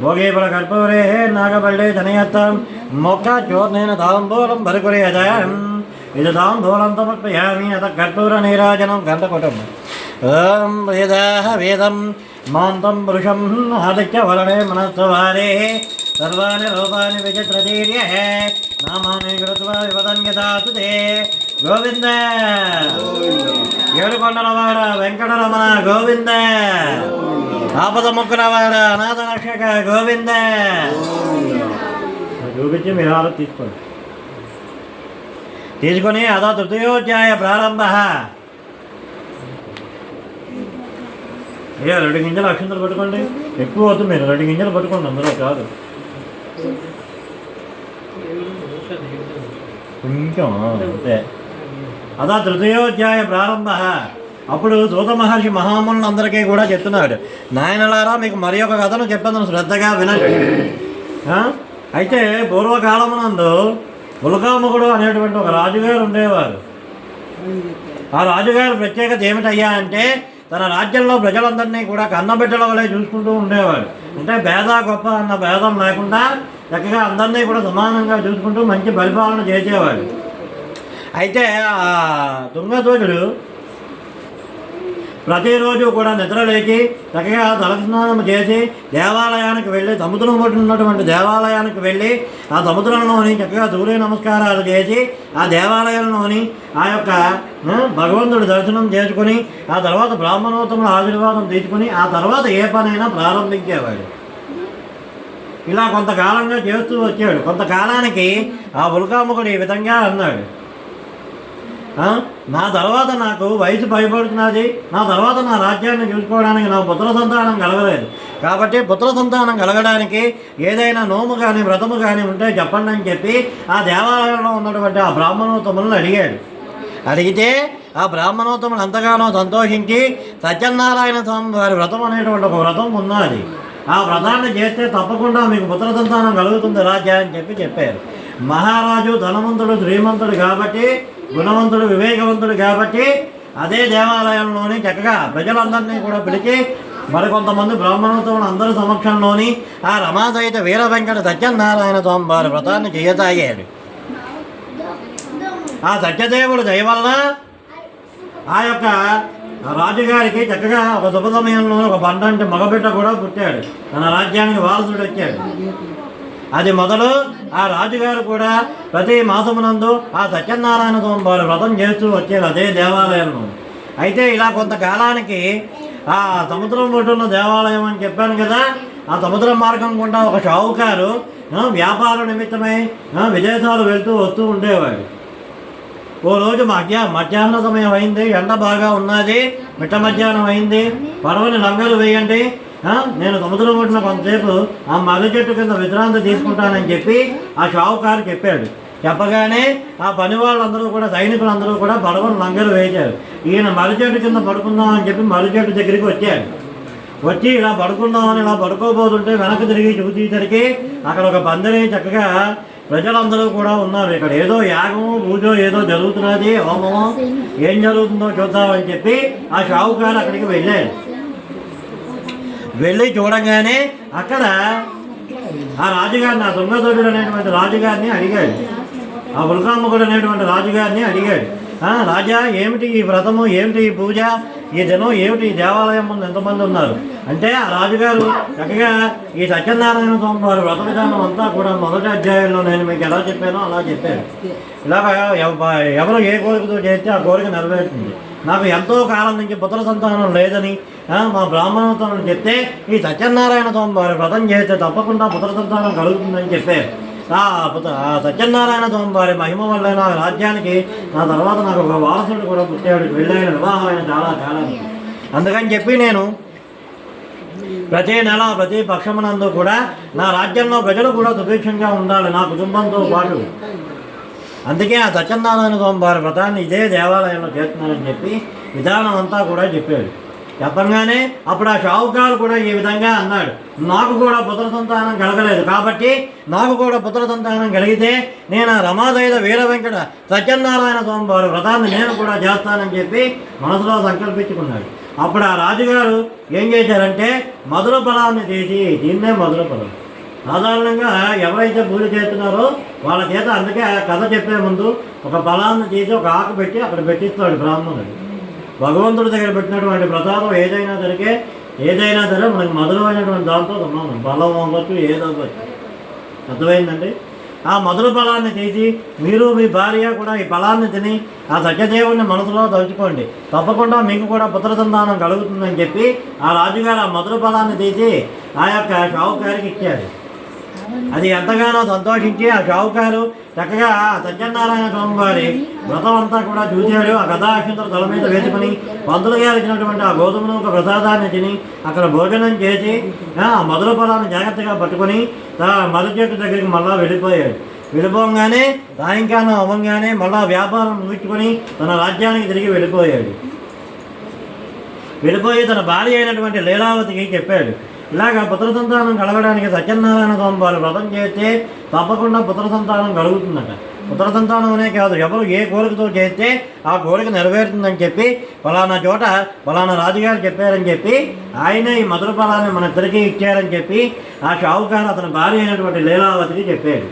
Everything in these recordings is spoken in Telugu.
भोगे बल कर्पूरे हे नागबल्ले जनयतम मोक्षा चोर्णेन ताम्बूलं भरकुरे अजयम् इति ताम्बूलं समर्पयामि अतः कर्पूरनीराजनं गन्धकुटम् ॐ वेदाः वेदम, मान्तं पुरुषं हृदय वरणे मनस्वभारे सर्वाणि रूपाणि विचित्रतीर्यः नामानि कृत्वा विपदन्यदासु ते గోవింద! ఏడుకొండలవాడ వెంకటరమణ గోవింద! ఆపద ముక్కులవాడ అనాథ రక్షక గోవింద! చూపించి మీరు ఆలో తీసుకోండి. తీసుకొని అదో తృతీయోధ్యాయ ప్రారంభ. ఏ రెండు గింజలు అక్షంతలు పట్టుకోండి. ఎక్కువ అవుతుంది మీరు రెండు గింజలు పట్టుకోండి అందులో కాదు కొంచెం అంతే. అదా తృతీయోధ్యాయ ప్రారంభ. అప్పుడు సూత మహర్షి మహామునులందరికీ కూడా చెప్తున్నాడు నాయనలారా మీకు మరి ఒక కథను చెప్పేందుకు శ్రద్ధగా వినండి. అయితే పూర్వకాలమునందు ఉలకాముఖుడు అనేటువంటి ఒక రాజుగారు ఉండేవారు. ఆ రాజుగారి ప్రత్యేకత ఏమిటయ్యా అంటే తన రాజ్యంలో ప్రజలందరినీ కూడా కన్నబిడ్డల వలె చూసుకుంటూ ఉండేవాడు. అంటే భేద గొప్ప అన్న భేదం లేకుండా చక్కగా అందరినీ కూడా సమానంగా చూసుకుంటూ మంచి పరిపాలన చేసేవాడు. అయితే ఆ తుంగధ్వజుడు ప్రతిరోజు కూడా నిద్ర లేచి చక్కగా తలస్నానం చేసి దేవాలయానికి వెళ్ళి సముద్రం ఉన్నటువంటి దేవాలయానికి వెళ్ళి ఆ సముద్రంలోని చక్కగా సూర్య నమస్కారాలు చేసి ఆ దేవాలయంలోని ఆ యొక్క భగవంతుడు భగవంతుడి దర్శనం చేసుకుని ఆ తర్వాత బ్రాహ్మణోత్తముల ఆశీర్వాదం తీసుకుని ఆ తర్వాత ఏ పనైనా ప్రారంభించేవాడు. ఇలా కొంతకాలంగా చేస్తూ వచ్చాడు. కొంతకాలానికి ఆ ఉల్కాముఖుడు ఈ విధంగా అన్నాడు. నా తర్వాత నాకు వయసు భయపడుతున్నది నా తర్వాత నా రాజ్యాన్ని చూసుకోవడానికి నా పుత్ర సంతానం కలగలేదు. కాబట్టి పుత్ర సంతానం కలగడానికి ఏదైనా నోము కానీ వ్రతము కానీ ఉంటే చెప్పండి అని చెప్పి ఆ దేవాలయంలో ఉన్నటువంటి ఆ బ్రాహ్మణోత్తములను అడిగాడు. అడిగితే ఆ బ్రాహ్మణోత్తములు ఎంతగానో సంతోషించి సత్యనారాయణ స్వామి వారి వ్రతం అనేటువంటి ఒక వ్రతం ఉన్నది. ఆ వ్రతాన్ని చేస్తే తప్పకుండా మీకు పుత్ర సంతానం కలుగుతుంది రాజా అని చెప్పి చెప్పారు. మహారాజు ధనవంతుడు శ్రీమంతుడు కాబట్టి గుణవంతుడు వివేకవంతుడు కాబట్టి అదే దేవాలయంలోని చక్కగా ప్రజలందరినీ కూడా పిలిచి మరికొంతమంది బ్రాహ్మణోత్సవం అందరి సమక్షంలోని ఆ రమాదయిత వీర వెంకట సత్యనారాయణ స్వామి వారి వ్రతాన్ని చేయసాగాడు. ఆ సత్యదేవుడు దయ వలన ఆ యొక్క రాజుగారికి చక్కగా ఒక శుభ సమయంలో ఒక బండంటి మగబిడ్డ కూడా పుట్టాడు. తన రాజ్యానికి వారసుడు వచ్చాడు. అది మొదలు ఆ రాజుగారు కూడా ప్రతి మాసమునందు ఆ సత్యనారాయణ స్వామి వ్రతం చేస్తూ వచ్చేది అదే దేవాలయంలో అయితే ఇలా కొంతకాలానికి ఆ సముద్రం ఒడ్డున్న దేవాలయం అని చెప్పాను కదా ఆ సముద్ర మార్గం గుండా ఒక షావుకారు వ్యాపార నిమిత్తమై విదేశాలు వెళ్తూ వస్తూ ఉండేవాడు. ఓ రోజు మధ్య మధ్యాహ్న సమయం అయింది ఎండ బాగా ఉన్నది మిట్ట మధ్యాహ్నం అయింది పడవని లంగలు వేయండి నేను సముద్రం పట్టిన కొంతసేపు ఆ మర్రి చెట్టు కింద విశ్రాంతి తీసుకుంటానని చెప్పి ఆ షావుకారు చెప్పాడు. చెప్పగానే ఆ పని వాళ్ళందరూ కూడా సైనికులందరూ కూడా పడవను లంగలు వేశారు. ఈయన మర్రి చెట్టు కింద పడుకుందాం అని చెప్పి మర్రి చెట్టు దగ్గరికి వచ్చాడు వచ్చి ఇలా పడుకుందామని ఇలా పడుకోబోతుంటే వెనక్కి తిరిగి చూసేసరికి అక్కడ ఒక పందిరి చక్కగా ప్రజలందరూ కూడా ఉన్నారు. ఇక్కడ ఏదో యాగము పూజో ఏదో జరుగుతున్నది హోమము ఏం జరుగుతుందో చూద్దామని చెప్పి ఆ షావుకారు అక్కడికి వెళ్ళాడు వెళ్ళి చూడంగానే అక్కడ ఆ రాజుగారిని ఆ దొంగదొడ్డు అనేటువంటి రాజుగారిని అడిగాడు. ఆ ఉల్కాముఖుడు అనేటువంటి రాజుగారిని అడిగాడు. రాజా ఏమిటి ఈ వ్రతము? ఏమిటి ఈ పూజ? ఈ దినం ఏమిటి? ఈ దేవాలయం ముందు ఎంతమంది ఉన్నారు? అంటే ఆ రాజుగారు చక్కగా ఈ సత్యనారాయణ స్వామి వారి వ్రత విధానం అంతా కూడా మొదటి అధ్యాయంలో నేను మీకు ఎలా చెప్పానో అలా చెప్పాను ఇలాగ ఎవ- ఎవరు ఏ కోరికతో చేస్తే ఆ కోరిక నెరవేరుతుంది. నాకు ఎంతో కాలం నుంచి పుత్ర సంతానం లేదని మా బ్రాహ్మణతో చెప్తే ఈ సత్యనారాయణ స్వామి వారి వ్రతం చేస్తే తప్పకుండా పుత్ర సంతానం కలుగుతుందని చెప్పారు. ఆ పుత్ర సత్యనారాయణ స్వామి వారి మహిమ వల్ల నా రాజ్యానికి నా తర్వాత నాకు ఒక వారసుడు కూడా పుట్టాడు. వెళ్ళైన వివాహమైన చాలా కాలం. అందుకని చెప్పి నేను ప్రతి నెల ప్రతి పక్షమునందు కూడా నా రాజ్యంలో ప్రజలు కూడా సుభిక్షంగా ఉండాలి నా కుటుంబంతో పాటు. అందుకే ఆ సత్యనారాయణ స్వామి వారి వ్రతాన్ని ఇదే దేవాలయంలో చేస్తున్నారని చెప్పి విధానం అంతా కూడా చెప్పాడు. చెప్పంగానే అప్పుడు ఆ షావుకారు కూడా ఈ విధంగా అన్నాడు. నాకు కూడా పుత్ర సంతానం కలగలేదు కాబట్టి నాకు కూడా పుత్ర సంతానం కలిగితే నేను ఆ రమాదైద వీర వెంకట సత్యనారాయణ స్వామి వారి వ్రతాన్ని నేను కూడా చేస్తానని చెప్పి మనసులో సంకల్పించుకున్నాడు. అప్పుడు ఆ రాజుగారు ఏం చేశారంటే మధుర ఫలాన్ని తీసి దీన్నే మధుర ఫలం. సాధారణంగా ఎవరైతే పూజ చేస్తున్నారో వాళ్ళ చేత అందుకే ఆ కథ చెప్పే ముందు ఒక బలాన్ని తీసి ఒక ఆకు పెట్టి అక్కడ పెట్టిస్తాడు బ్రాహ్మణుడు. భగవంతుడి దగ్గర పెట్టినటువంటి ప్రసాదం ఏదైనా సరికే ఏదైనా సరే మనకు మధురమైనటువంటి దాంతో సమానం బలం అవ్వచ్చు ఏదో అర్థమైందండి? ఆ మధుర ఫలాన్ని తీసి మీరు మీ భార్య కూడా ఈ బలాన్ని తిని ఆ సత్యదేవుని మనసులో తలుచుకోండి. తప్పకుండా మీకు కూడా పుత్ర సంతానం కలుగుతుందని చెప్పి ఆ రాజుగారు ఆ మధుర ఫలాన్ని తీసి ఆ యొక్క షావుకారికి ఇచ్చారు. అది ఎంతగానో సంతోషించి ఆ షావుకారు చక్కగా ఆ సత్యనారాయణ స్వామి వారి వ్రతం అంతా కూడా చూశాడు ఆ కథాక్షంతలు తల మీద వేసుకుని పంతులు గారు ఇచ్చినటువంటి ఆ గోధుమను ఒక ప్రసాదాన్ని తిని అక్కడ భోజనం చేసి ఆ మధుర ఫలాన్ని జాగ్రత్తగా పట్టుకొని తా మర్రి చెట్టు దగ్గరికి మళ్ళా వెళ్ళిపోయాడు. వెళ్ళిపోగానే సాయంకాలం అవ్వగానే మళ్ళా వ్యాపారం ముగించుకొని తన రాజ్యానికి తిరిగి వెళ్ళిపోయాడు. వెళ్ళిపోయి తన భార్య అయినటువంటి లీలావతికి చెప్పాడు. ఇలాగ పుత్ర సంతానం కలగడానికి సత్యనారాయణ స్వామివారు వ్రతం చేస్తే తప్పకుండా పుత్ర సంతానం కలుగుతుందట. పుత్ర సంతానం అనే కాదు ఎవరు ఏ కోరికతో చేస్తే ఆ కోరిక నెరవేరుతుందని చెప్పి ఫలానా చోట ఫలానా రాజుగారు చెప్పారని చెప్పి ఆయన ఈ మధుర ఫలాన్ని మన ఇద్దరికీ ఇచ్చారని చెప్పి ఆ షావుకారు అతని భార్య అయినటువంటి లీలావతికి చెప్పాడు.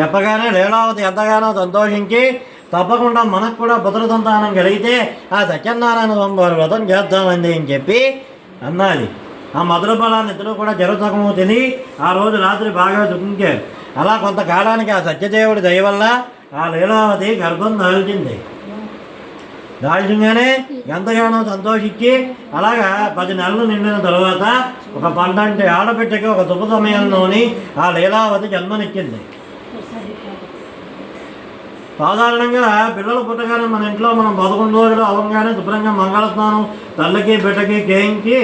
చెప్పగానే లీలావతి ఎంతగానో సంతోషించి తప్పకుండా మనకు కూడా పుత్ర సంతానం కలిగితే ఆ సత్యనారాయణ స్వామి వ్రతం చేద్దామండి అని చెప్పి అన్నది. ఆ మధుర బలాన్ని ఇద్దరు కూడా జరసకము తిని ఆ రోజు రాత్రి బాగా దుఃఖించారు అలా కొంతకాలానికి ఆ సత్యదేవుడి దయ వల్ల ఆ లీలావతి గర్భం దాల్చింది. దాల్చగానే ఎంతగానో సంతోషించి అలాగా పది నెలలు నిండిన తర్వాత ఒక పండంటి ఆడబిడ్డకి ఒక శుభ సమయంలోని ఆ లీలావతి జన్మనిచ్చింది. సాధారణంగా పిల్లలు పుట్టగానే మన ఇంట్లో మనం పదకొండు రోజులు అవ్వగానే శుభ్రంగా మంగళస్నానం తల్లికి బిడ్డకి చేయించి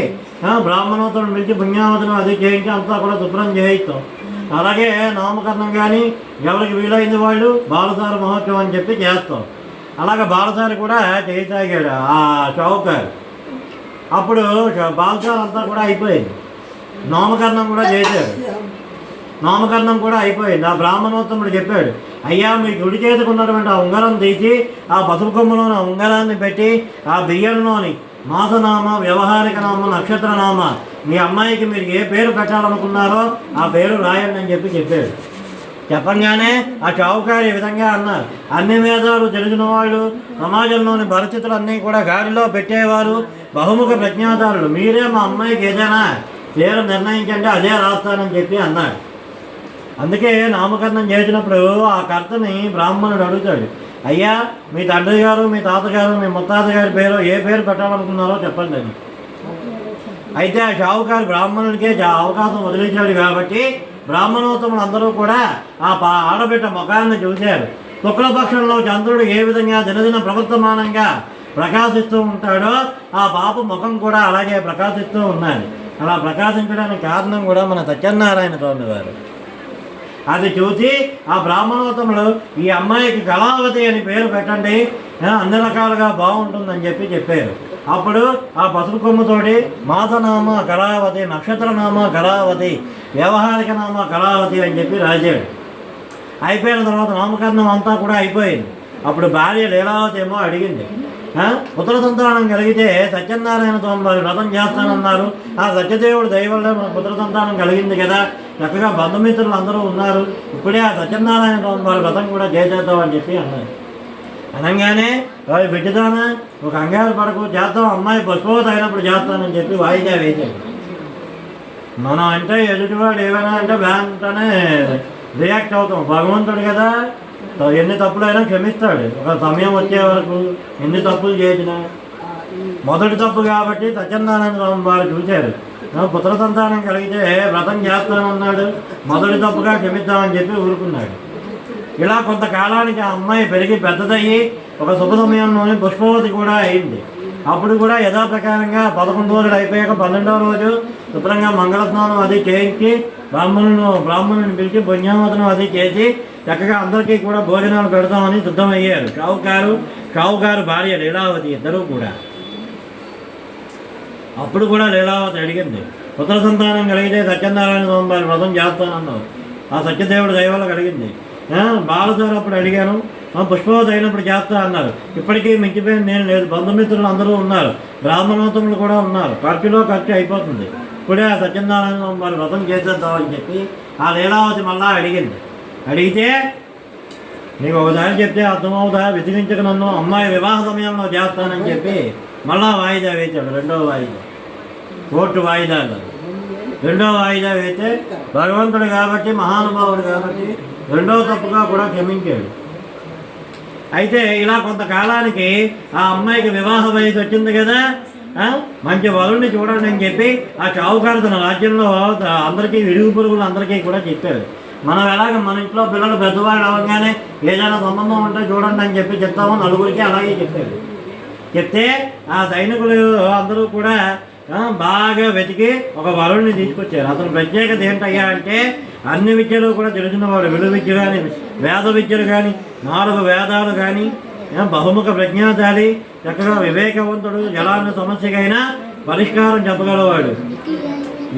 బ్రాహ్మణోత్తరం పిలిచి పుణ్యావతనం అది చేయించి అంతా కూడా శుభ్రం చేయిస్తాం అలాగే నామకరణం కానీ ఎవరికి వీలైంది వాళ్ళు బాలసారి మహోత్సవం అని చెప్పి చేస్తాం అలాగే బాలసారి కూడా చేయసాగాడు ఆ చౌకారు అప్పుడు బాలసార్ అంతా కూడా అయిపోయింది నామకరణం కూడా చేశాడు నామకరణం కూడా అయిపోయింది ఆ బ్రాహ్మణోత్తముడు చెప్పాడు అయ్యా మీ గుడి చేతుకున్నటువంటి ఆ ఉంగరం తీసి ఆ పసుపు కొమ్మలోని ఆ ఉంగరాన్ని పెట్టి ఆ బియ్యంలోని మాసనామ వ్యవహారిక నామ నక్షత్రనామ. మీ అమ్మాయికి మీరు ఏ పేరు పెట్టాలనుకున్నారో ఆ పేరు రాయండి అని చెప్పి చెప్పాడు. చెప్పంగానే ఆ చౌకారు ఈ విధంగా అన్నారు. అన్ని మేధావులు తెలిసిన వాళ్ళు సమాజంలోని పరిస్థితులు అన్నీ కూడా గాడిలో పెట్టేవారు బహుముఖ ప్రజ్ఞాదారులు. మీరే మా అమ్మాయికి ఏదైనా పేరు నిర్ణయించండి అదే రాస్తానని చెప్పి అన్నాడు. అందుకే నామకరణం చేసినప్పుడు ఆ కర్తని బ్రాహ్మణుడు అడుగుతాడు అయ్యా మీ తండ్రి గారు మీ తాతగారు మీ ముత్తాత గారి పేరు ఏ పేరు పెట్టాలనుకున్నారో చెప్పండి అని అయితే ఆ షావుకారు బ్రాహ్మణుడికే అవకాశం వదిలించాడు కాబట్టి బ్రాహ్మణోత్తములు అందరూ కూడా ఆ పా ఆడబిడ్డ ముఖాన్ని చూశారు. శుక్లపక్షంలో చంద్రుడు ఏ విధంగా దినదిన ప్రవర్తమానంగా ప్రకాశిస్తూ ఉంటాడో ఆ పాప ముఖం కూడా అలాగే ప్రకాశిస్తూ ఉన్నది. అలా ప్రకాశించడానికి కారణం కూడా మన సత్యనారాయణ స్వామి వారు. అది చూసి ఆ బ్రాహ్మణోత్తములు ఈ అమ్మాయికి కళావతి అని పేరు పెట్టండి. అన్ని రకాలుగా బాగుంటుందని చెప్పి చెప్పారు. అప్పుడు ఆ పసుపు కొమ్ముతోటి మాసనామ కళావతి నక్షత్రనామ కళావతి వ్యవహారిక నామ కళావతి అని చెప్పి రాశాడు. అయిపోయిన తర్వాత నామకరణం అంతా కూడా అయిపోయింది. అప్పుడు భార్య లీలావతి ఏమో అడిగింది ఉత్తర సంతానం కలిగితే సత్యనారాయణ స్వామి వారి వ్రతం చేస్తానన్నారు. ఆ సత్యదేవుడు దయవల్ల మనకు పుత్ర సంతానం కలిగింది కదా. చక్కగా బంధుమిత్రులు అందరూ ఉన్నారు. ఇప్పుడే ఆ సత్యనారాయణ స్వామి వారి వ్రతం కూడా చేసేద్దామని చెప్పి అన్నారు. అనగానే వారి బిడ్డదానా ఒక అంగారు పడకు చేద్దాం. అమ్మాయి పుష్పవతి అయినప్పుడు చేస్తానని చెప్పి వాయిదా వేశాడు. మనం అంటే ఎదుటివాడు ఏమైనా అంటే వెంటనే రియాక్ట్ అవుతాం. భగవంతుడు కదా ఎన్ని తప్పులైనా క్షమిస్తాడు ఒక సమయం వచ్చే వరకు ఎన్ని తప్పులు చేసినా మొదటి తప్పు కాబట్టి సత్యనారాయణ స్వామి వారు చూశారు పుత్ర సంతానం కలిగితే వ్రతం చేస్తానన్నాడు మొదటి తప్పుగా క్షమిద్దామని చెప్పి ఊరుకున్నాడు ఇలా కొంతకాలానికి ఆ అమ్మాయి పెరిగి పెద్దదయ్యి ఒక శుభ సమయంలోనే పుష్పవతి కూడా అయింది అప్పుడు కూడా యథాప్రకారంగా పదకొండు రోజులు అయిపోయాక పన్నెండవ రోజు శుభ్రంగా మంగళ స్నానం అది చేయించి బ్రాహ్మణులను బ్రాహ్మణుని పిలిచి పుణ్యావతనం అది చేసి చక్కగా అందరికీ కూడా భోజనాలు పెడతామని సిద్ధమయ్యారు కావుకారు షావుకారు భార్య లీలావతి ఇద్దరూ కూడా. అప్పుడు కూడా లీలావతి అడిగింది పుత్ర సంతానం కలిగితే సత్యనారాయణ స్వామి వ్రతం చేస్తానన్నావు. ఆ సత్యదేవుడు దైవాలకు కలిగింది బాలసారు అప్పుడు అడిగాను ఆ, పుష్పవతి అయినప్పుడు చేస్తా అన్నారు. ఇప్పటికీ మించిపోయింది నేను లేదు బంధుమిత్రులు అందరూ ఉన్నారు బ్రాహ్మణోత్తములు కూడా ఉన్నారు ఖర్చులో ఖర్చు అయిపోతుంది. ఇప్పుడే ఆ సత్యనారాయణ స్వామి వారి వ్రతం చేసేద్దామని చెప్పి ఆ లీలావతి మళ్ళా అడిగింది అడిగితే నీకు ఒకసారి చెప్తే అర్థమవుతా విసిగించక నన్ను అమ్మాయి వివాహ సమయంలో చేస్తానని చెప్పి మళ్ళా వాయిదా వేశాడు రెండో వాయిదా. కోర్టు వాయిదాలు రెండో వాయిదా వేస్తే భగవంతుడు కాబట్టి మహానుభావుడు కాబట్టి రెండో తప్పుగా కూడా క్షమించాడు. అయితే ఇలా కొంతకాలానికి ఆ అమ్మాయికి వివాహ వయసు వచ్చింది కదా మంచి వరుణ్ణి చూడండి అని చెప్పి ఆ చావుకారు తన రాజ్యంలో అందరికీ విడుగు పురుగులు అందరికీ కూడా చెప్పారు. మనం ఎలాగ మన ఇంట్లో పిల్లలు పెద్దవాళ్ళు అవగానే ఏదైనా సంబంధం ఉంటే చూడండి అని చెప్పి చెప్తామో నలుగురికి అలాగే చెప్పారు చెప్తే ఆ సైనికులు అందరూ కూడా బాగా వెతికి ఒక వరుణ్ణి తీసుకొచ్చారు. అతను ప్రత్యేకత ఏంటయ్యా అంటే అన్ని విద్యలు కూడా తెలిసినవాడు విలు విద్య కానీ వేద విద్యలు కానీ నాలుగు వేదాలు కానీ బహుముఖ ప్రజ్ఞాశాలి చక్కగా వివేకవంతుడు ఎలాంటి సమస్యకైనా పరిష్కారం చెప్పగలవాడు.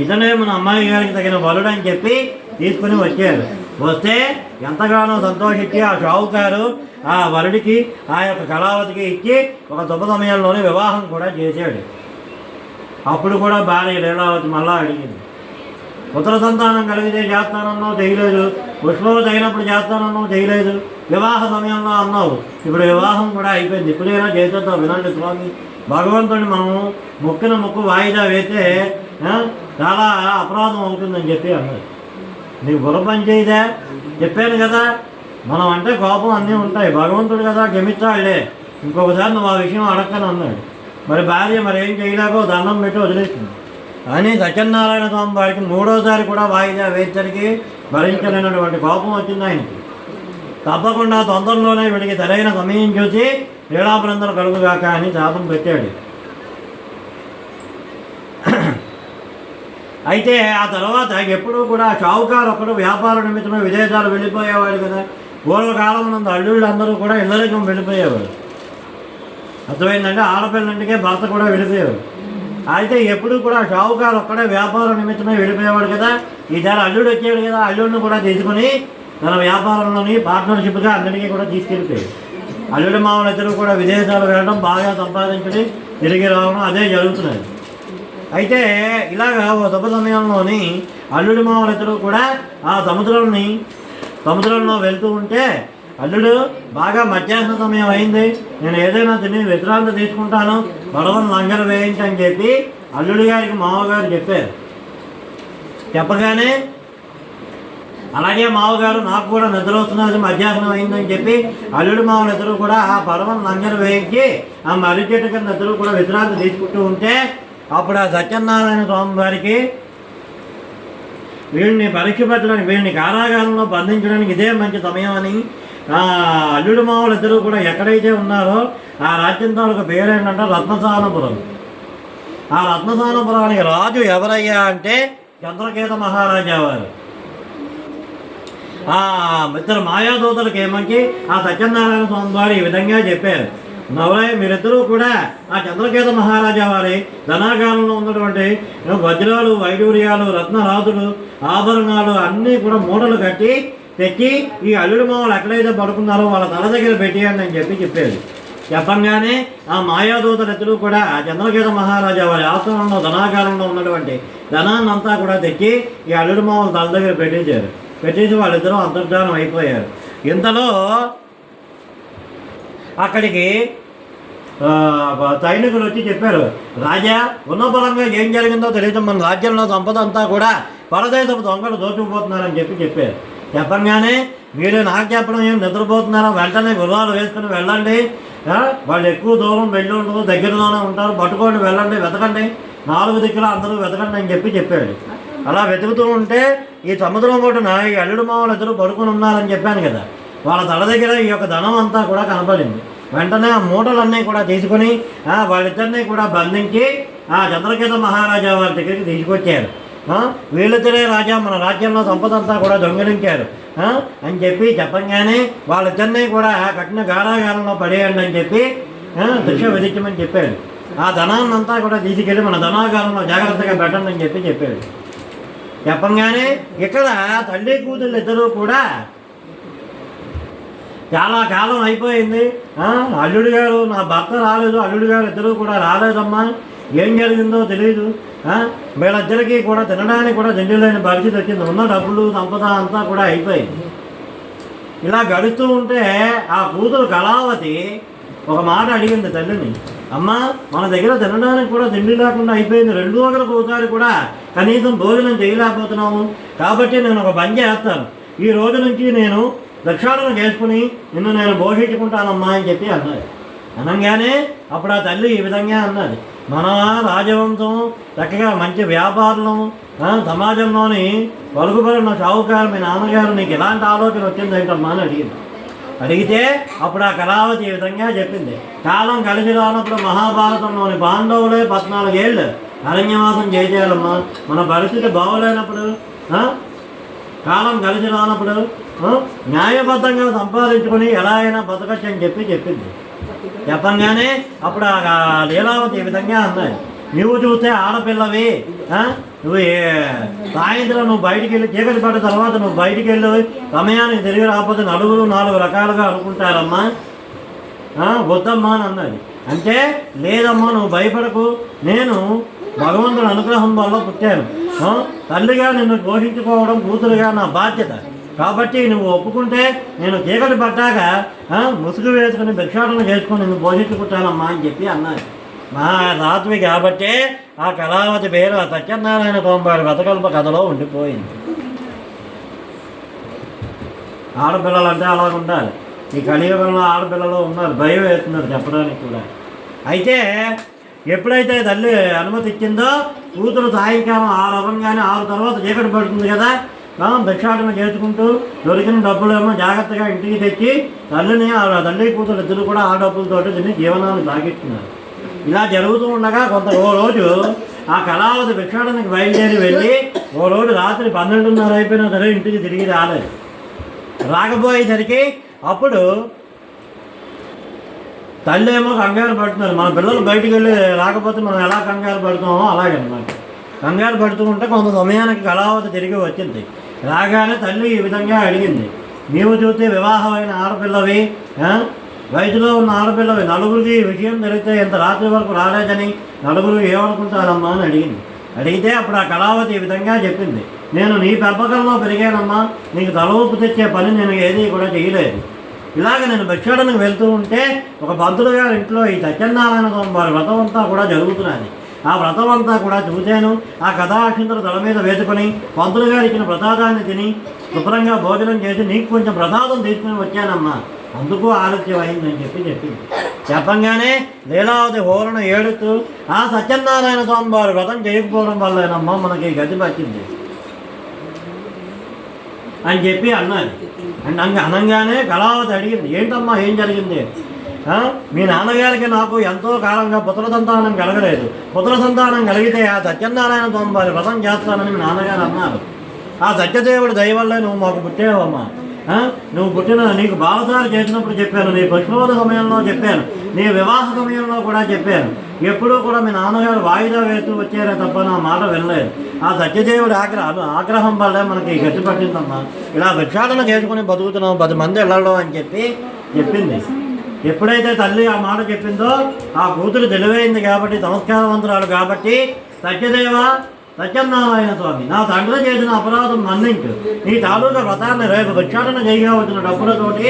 ఇతనే మన అమ్మాయి గారికి తగిన వరుడు అని చెప్పి తీసుకుని వచ్చారు. వస్తే ఎంతగానో సంతోషించి ఆ షావుకారు ఆ వరుడికి ఆ యొక్క కళావతికి ఇచ్చి ఒక శుభ సమయంలోనే వివాహం కూడా చేశాడు. అప్పుడు కూడా భార్య లీలావతి మళ్ళా అడిగింది. పుత్ర సంతానం కలిగితే చేస్తానన్నావు? చేయలేదు పుష్పవతి అయినప్పుడు చేస్తానన్నావు? చేయలేదు వివాహ సమయంలో అన్నావు. ఇప్పుడు వివాహం కూడా అయిపోయింది. ఇప్పుడైనా చేసేద్దాం. వినండి స్వామి. భగవంతుడిని మనము మొక్కిన మొక్కు వాయిదా వేస్తే చాలా అపరాధం అవుతుందని చెప్పి అన్నారు. నీ బుర్ర పని చేయదా. చెప్పాను కదా మనం అంటే కోపం అన్నీ ఉంటాయి. భగవంతుడు కదా క్షమించాడులే ఇంకొకసారి నువ్వు ఆ విషయం అడక్కని అన్నాడు. మరి భార్య మరి ఏం చేయలేకో దండం పెట్టి వదిలేస్తుంది కానీ సత్యనారాయణ స్వామి వారికి మూడోసారి కూడా వాయిదా వేసరికి భరించలేనటువంటి కోపం వచ్చింది ఆయనకి. తప్పకుండా తొందరలోనే వీడికి సరైన సమయం చూసి క్రీడాబృందలు కలుగుగాక అని శాపం పెట్టాడు. అయితే ఆ తర్వాత ఎప్పుడూ కూడా షావుకారు ఒకడు వ్యాపార నిమిత్తమే విదేశాలు వెళ్ళిపోయేవాడు కదా. పూర్వకాలం నుండి అల్లుళ్ళు అందరూ కూడా ఇళ్ళరికం వెళ్ళిపోయేవారు. అర్థమైందంటే ఆడపిల్లంటికే భర్త కూడా వెళ్ళిపోయేవారు అయితే ఎప్పుడు కూడా షావుకారు ఒక్కడే వ్యాపార నిమిత్తమే వెళ్ళిపోయేవాడు కదా. ఈసారి అల్లుడు వచ్చాడు కదా అల్లుడిని కూడా తీసుకుని తన వ్యాపారంలోని పార్ట్నర్షిప్గా అందరికీ కూడా తీసుకెళ్ళిపోయాడు. అల్లుడి మామూలు ఇద్దరు కూడా విదేశాలు వెళ్ళడం బాగా సంపాదించడం తిరిగి రావడం అదే జరుగుతున్నది. అయితే ఇలాగ ఓ శుభ సమయంలోని అల్లుడి మామలిద్దరూ కూడా ఆ సముద్రంని సముద్రంలో వెళ్తూ ఉంటే అల్లుడు బాగా మధ్యాహ్న సమయం అయింది. నేను ఏదైనా తిని విశ్రాంతి తీసుకుంటాను. పడవను లంగర వేయించని చెప్పి అల్లుడి గారికి మామగారు చెప్పారు. చెప్పగానే అలాగే మామగారు నాకు కూడా నిద్ర వస్తున్నది మధ్యాహ్నం అయిందని చెప్పి అల్లుడు మామలు ఇద్దరు కూడా ఆ పడవను లంగరు వేయించి ఆ మర్రి చెట్టు కింద ఇద్దరు కూడా విశ్రాంతి తీసుకుంటూ ఉంటే అప్పుడు ఆ సత్యనారాయణ స్వామి వారికి వీళ్ళని పరీక్ష పెట్టడానికి వీళ్ళని కారాగారంలో బంధించడానికి ఇదే మంచి సమయం అని అల్లుడు మామూలు ఇద్దరు కూడా ఎక్కడైతే ఉన్నారో ఆ రాజ్యం తాలూకు పేరేంటంటే రత్నసానపురం. ఆ రత్నసానపురానికి రాజు ఎవరయ్యా అంటే చంద్రకేత మహారాజా వారు. ఆ ఇద్దరు మాయాదూతలకు ఏమంటే ఆ సత్యనారాయణ స్వామి వారు ఈ విధంగా చెప్పారు. నవలయ మీరిద్దరూ కూడా ఆ చంద్రకేత మహారాజా వారి ధనాగారంలో ఉన్నటువంటి వజ్రాలు వైడూర్యాలు రత్నరాజులు ఆభరణాలు అన్నీ కూడా మూటలు కట్టి తెచ్చి ఈ అల్లుడు మామలు ఎక్కడైతే పడుకున్నారో వాళ్ళ తల దగ్గర పెట్టేయండి అని చెప్పి చెప్పారు చెప్పంగానే ఆ మాయాదూతలిద్దరూ కూడా ఆ చంద్రకేత మహారాజా వారి ఆశ్రమంలో ధనాగారంలో ఉన్నటువంటి ధనాన్ని అంతా కూడా తెచ్చి ఈ అల్లుడు మామూలు తల దగ్గర పెట్టించారు పెట్టేసి వాళ్ళిద్దరూ అంతర్ధానం అయిపోయారు. ఇంతలో అక్కడికి సైనికులు వచ్చి చెప్పారు రాజా ఉన్నపరంగా ఏం జరిగిందో తెలియదు. మన రాజ్యంలో సంపద అంతా కూడా పరదేశపు దొంగలు దోచుకుపోతున్నారని చెప్పి చెప్పారు. చెప్పంగానే మీరు నాకు చెప్పడం ఏం నిద్రపోతున్నారా? వెంటనే గుర్రాలు వేసుకుని వెళ్ళండి. వాళ్ళు ఎక్కువ దూరం వెళ్ళి ఉండదు దగ్గరలోనే ఉంటారు. పట్టుకోండి వెళ్ళండి వెతకండి. నాలుగు దిక్కులు అందరూ వెతకండి అని చెప్పి చెప్పాడు. అలా వెతుకుతూ ఉంటే ఈ సముద్రం ఒడ్డున ఈ అల్లుడు మామలు ఇద్దరు పడుకుని ఉన్నారని చెప్పాను కదా. వాళ్ళ తల దగ్గర ఈ యొక్క ధనం అంతా కూడా కనపడింది. వెంటనే ఆ మూటలన్నీ కూడా తీసుకుని వాళ్ళిద్దరినీ కూడా బంధించి ఆ చంద్రకేత మహారాజా వారి దగ్గరికి తీసుకొచ్చారు. వీళ్ళిద్దరే రాజా మన రాజ్యంలో సంపద అంతా కూడా దొంగిలించారు. అని చెప్పి చెప్పంగానే వాళ్ళిద్దరినీ కూడా కఠిన గారాగారంలో పడేయండి అని చెప్పి దృశ్య శిక్ష విధించమని చెప్పాడు ఆ ధనాన్ని అంతా కూడా తీసుకెళ్ళి మన ధనాగారంలో జాగ్రత్తగా పెట్టండి అని చెప్పి చెప్పాడు చెప్పంగానే ఇక్కడ తల్లి కూతుళ్ళు ఇద్దరూ కూడా చాలా కాలం అయిపోయింది. అల్లుడు గారు నా భర్త రాలేదు అల్లుడు గారు ఇద్దరు కూడా రాలేదమ్మా. ఏం జరిగిందో తెలియదు వీళ్ళిద్దరికీ కూడా తినడానికి కూడా దిండి లేని పరిస్థితి వచ్చింది. ఉన్న డబ్బులు సంపద అంతా కూడా అయిపోయింది. ఇలా గడుస్తూ ఉంటే ఆ కూతురు కళావతి ఒక మాట అడిగింది తల్లిని. అమ్మా మన దగ్గర తినడానికి కూడా తిండి లేకుండా అయిపోయింది. రెండు రోజులకు ఒకసారి కూడా కనీసం భోజనం చేయలేకపోతున్నాము. కాబట్టి నేను ఒక పని చేస్తాను. ఈ రోజు నుంచి నేను లక్ష్యాలను చేసుకుని నిన్ను నేను పోషించుకుంటానమ్మా అని చెప్పి అన్నది అనగానే అప్పుడు ఆ తల్లి ఈ విధంగా అన్నది. మన రాజవంశం చక్కగా మంచి వ్యాపారులం సమాజంలోని పలుకుబడిన షావుకారు మీ నాన్నగారు నీకు ఎలాంటి ఆలోచన వచ్చింది ఏంటమ్మా అని అడిగింది. అడిగితే అప్పుడు ఆ కళావతి ఈ విధంగా చెప్పింది. కాలం కలిసి రానప్పుడు మహాభారతంలోని పాండవులే పద్నాలుగేళ్ళు అరణ్యవాసం చేసేయాలమ్మా. మన పరిస్థితి బాగోలేనప్పుడు కాలం కలిసి రానప్పుడు న్యాయబద్ధంగా సంపాదించుకొని ఎలా అయినా బతకచ్చు అని చెప్పి చెప్పింది. చెప్పంగానే అప్పుడు ఆ లీలావతి ఈ విధంగా అన్నది. నువ్వు చూస్తే ఆడపిల్లవి నువ్వు సాయంత్రం నువ్వు బయటికి వెళ్ళి చీకటి పడ్డ తర్వాత నువ్వు బయటికి వెళ్ళి సమయానికి తిరిగి రాకపోతే నలుగురు నాలుగు రకాలుగా అనుకుంటారమ్మా. వద్దమ్మా అని అన్నది. అంటే లేదమ్మా నువ్వు భయపడకు. నేను భగవంతుని అనుగ్రహం వల్ల పుట్టాను. తల్లిగా నిన్ను పోషించుకోవడం కూతురుగా నా బాధ్యత. కాబట్టి నువ్వు ఒప్పుకుంటే నేను చీకటి పడ్డాక ముసుగు వేసుకుని భిక్షాటన చేసుకుని నిన్ను పోషించుకుంటానమ్మా అని చెప్పి అన్నది మా రాత్రి కాబట్టే ఆ కళావతి పేరు ఆ సత్యనారాయణ తోంబారి వ్రతకల్ప కథలో ఉండిపోయింది. ఆడపిల్లలు అంటే అలా ఉండాలి ఈ కలియుగంలో ఆడపిల్లలు ఉన్నారు. భయం వేస్తున్నారు చెప్పడానికి కూడా. అయితే ఎప్పుడైతే తల్లి అనుమతి ఇచ్చిందో కూతురు సాయంకాలం ఆరు అవ్వగానే ఆరు తర్వాత చీకటి పడుతుంది కదా మనం భిక్షాటన చేసుకుంటూ దొరికిన డబ్బులేమో జాగ్రత్తగా ఇంటికి తెచ్చి తల్లిని ఆ తల్లి కూతురు ఇద్దరు కూడా ఆ డబ్బులతో దీన్ని జీవనాన్ని సాగిస్తున్నారు. ఇలా జరుగుతూ ఉండగా కొంత ఓ రోజు ఆ కళావతి భిక్షాటనకి బయలుదేరి వెళ్ళి ఓ రోజు రాత్రి పన్నెండున్నర అయిపోయిన సరే ఇంటికి తిరిగి రాలేదు. రాకపోయేసరికి అప్పుడు తల్లి ఏమో కంగారు పడుతున్నారు. మన పిల్లలు బయటికి వెళ్ళి రాకపోతే మనం ఎలా కంగారు పడుతామో అలాగే అనమాట కంగారు పడుతూ ఉంటే కొంత సమయానికి కళావతి తిరిగి వచ్చింది. రాగానే తల్లి ఈ విధంగా అడిగింది. నీవు చూస్తే వివాహమైన ఆడపిల్లవి వయసులో ఉన్న ఆడపిల్లవి నలుగురికి ఈ విషయం జరిగితే ఇంత రాత్రి వరకు రాలేదని నలుగురు ఏమనుకుంటారమ్మా? అని అడిగింది. అడిగితే అప్పుడు ఆ కళావతి ఈ విధంగా చెప్పింది. నేను నీ పెంపకంలో పెరిగానమ్మా. నీకు తలవూపు తెచ్చే పని నేను ఏది కూడా చేయలేదు. ఇలాగ నేను భిక్షాటనకు వెళ్తూ ఉంటే ఒక పంతులు గారి ఇంట్లో ఈ సత్యనారాయణ స్వామి వ్రతం అంతా కూడా జరుగుతున్నది. ఆ వ్రతం అంతా కూడా చూశాను. ఆ కథాక్షింతలు తల మీద వేసుకొని పంతులు గారు ఇచ్చిన ప్రసాదాన్ని తిని శుభ్రంగా భోజనం చేసి నీకు కొంచెం ప్రసాదం తీసుకుని వచ్చానమ్మా. అందుకు ఆలస్యం అయిందని చెప్పి చెప్పింది. చెప్పంగానే లీలావతి హోరణ ఏడుతూ ఆ సత్యనారాయణ స్వామి వారు వ్రతం చేయకపోవడం వల్లేనమ్మా మనకి గతి పట్టింది అని చెప్పి అన్నది. అండ్ అంగ అనగానే కళావతి అడిగింది ఏంటమ్మా ఏం జరిగింది? మీ నాన్నగారికి నాకు ఎంతో కాలంగా పుత్ర సంతానం కలగలేదు. పుత్ర సంతానం కలిగితే ఆ సత్యనారాయణ స్వామి వారి వ్రతం చేస్తానని మీ నాన్నగారు అన్నారు. ఆ సత్యదేవుడి దయవల్లే నువ్వు మాకు పుట్టావమ్మా. నువ్వు పుట్టిన నీకు బాలసారి చేసినప్పుడు చెప్పాను నీ పుష్పవద సమయంలో చెప్పాను నీ వివాహ సమయంలో కూడా చెప్పాను. ఎప్పుడూ కూడా మీ నాన్నగారు వాయిదా వేస్తూ వచ్చారే తప్ప నా మాట వినలేదు. ఆ సత్యదేవుడి ఆగ్రహం ఆగ్రహం వల్లే మనకి గట్టి పట్టిందమ్మా. ఇలా విక్షాటన చేసుకుని బతుకుతున్నాం పది మంది వెళ్ళడం అని చెప్పి చెప్పింది. ఎప్పుడైతే తల్లి ఆ మాట చెప్పిందో ఆ కూతురు తెలివైంది కాబట్టి సంస్కారవంతురాలు కాబట్టి సత్యదేవ సత్యనారాయణ స్వామి నా తండ్రి చేసిన అపరాధం మన్నించు. నీ తాలూకా వ్రతాన్ని రేపు భిక్షాటన చేయగా వచ్చిన డబ్బులతోటి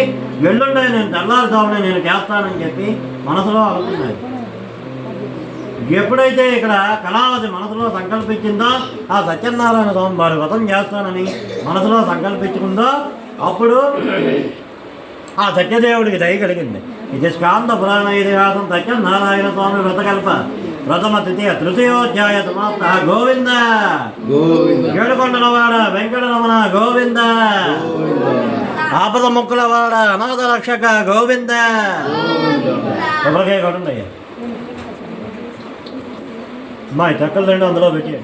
ఎల్లుండే నేను తెల్లారుతామని నేను చేస్తానని చెప్పి మనసులో అనుకున్నాను ఎప్పుడైతే ఇక్కడ కళావతి మనసులో సంకల్పించిందో ఆ సత్యనారాయణ స్వామి వారి వ్రతం చేస్తానని మనసులో సంకల్పించుకుందో అప్పుడు ఆ సత్యదేవుడికి దయ కలిగింది. ఇది స్కాంత పురాణ ఇతిహాసం సత్యనారాయణ స్వామి వ్రతకల్ప. ప్రథమ తృతీయ తృతీయోధ్యాయ సమాప్త. గోవింద. ఏడుకొండలవాడ వెంకటరమణ గోవింద. ఆపద ముక్కలవాడ అనాథ రక్షక గోవింద. కొబ్బరికాయ కొట్టండి మా చెక్కలు రెండు అందులో పెట్టి